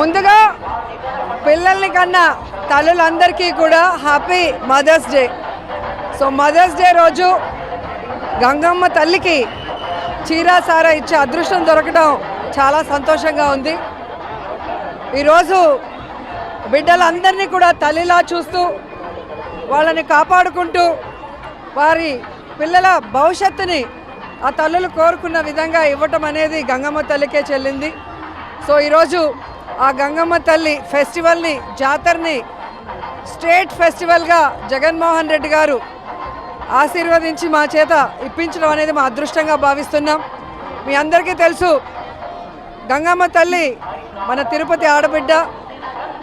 ముందుగా పిల్లల్ని కన్నా తల్లులందరికీ కూడా happy mother's day. So mother's day రోజు గంగమ్మ తల్లికి చీరా సారా ఇచ్చే అదృష్టం దొరకడం చాలా సంతోషంగా ఉంది. ఈరోజు బిడ్డలందరినీ కూడా తల్లిలా చూస్తూ వాళ్ళని కాపాడుకుంటూ వారి పిల్లల భవిష్యత్తుని ఆ తల్లులు కోరుకున్న విధంగా ఇవ్వటం అనేది గంగమ్మ తల్లికే చెల్లింది. సో ఈరోజు ఆ గంగమ్మ తల్లి ఫెస్టివల్ని జాతరని స్టేట్ ఫెస్టివల్గా జగన్మోహన్ రెడ్డి గారు ఆశీర్వదించి మా చేత ఇప్పించడం అనేది మా అదృష్టంగా భావిస్తున్నాం. మీ అందరికీ తెలుసు గంగమ్మ తల్లి మన తిరుపతి ఆడబిడ్డ.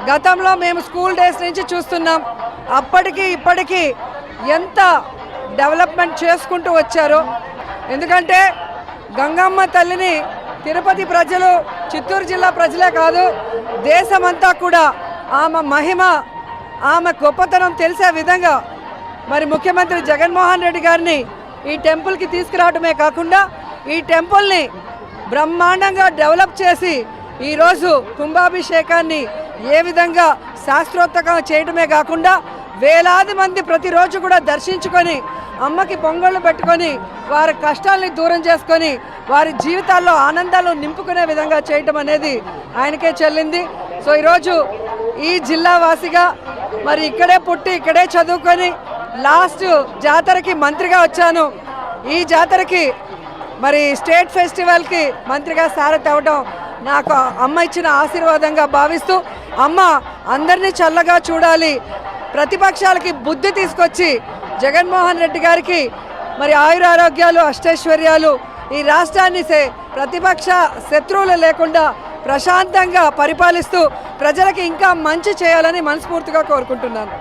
గతంలో మేము స్కూల్ డేస్ నుంచి చూస్తున్నాం. అప్పటికి ఇప్పటికీ ఎంత డెవలప్మెంట్ చేసుకుంటూ వచ్చారో. ఎందుకంటే గంగమ్మ తల్లిని తిరుపతి ప్రజలు చిత్తూరు జిల్లా ప్రజలే కాదు దేశమంతా కూడా ఆమె మహిమ ఆమె గొప్పతనం తెలిసే విధంగా మరి ముఖ్యమంత్రి జగన్మోహన్ రెడ్డి గారిని ఈ టెంపుల్కి తీసుకురావడమే కాకుండా ఈ టెంపుల్ని బ్రహ్మాండంగా డెవలప్ చేసి ఈరోజు కుంభాభిషేకాన్ని ఏ విధంగా శాస్త్రోత్తకంగా చేయడమే కాకుండా వేలాది మంది ప్రతిరోజు కూడా దర్శించుకొని అమ్మకి పొంగళ్ళు పెట్టుకొని వారి కష్టాల్ని దూరం చేసుకొని వారి జీవితాల్లో ఆనందాలు నింపుకునే విధంగా చేయటం అనేది ఆయనకే చెల్లింది. సో ఈరోజు ఈ జిల్లా వాసిగా మరి ఇక్కడే పుట్టి ఇక్కడే చదువుకొని లాస్ట్ జాతరకి మంత్రిగా వచ్చాను. ఈ జాతరకి మరి స్టేట్ ఫెస్టివల్కి మంత్రిగా సారథి అవ్వడం నాకు అమ్మ ఇచ్చిన ఆశీర్వాదంగా భావిస్తూ అమ్మ అందరినీ చల్లగా చూడాలి ప్రతిపక్షాలకి బుద్ధి తీసుకొచ్చి జగన్మోహన్ రెడ్డి గారికి మరి ఆయురారోగ్యాలు అష్టైశ్వర్యాలు ఈ రాష్ట్రాన్ని సే- ప్రతిపక్ష శత్రువులు లేకుండా ప్రశాంతంగా పరిపాలిస్తూ ప్రజలకి ఇంకా మంచి చేయాలని మనస్ఫూర్తిగా కోరుకుంటున్నాను.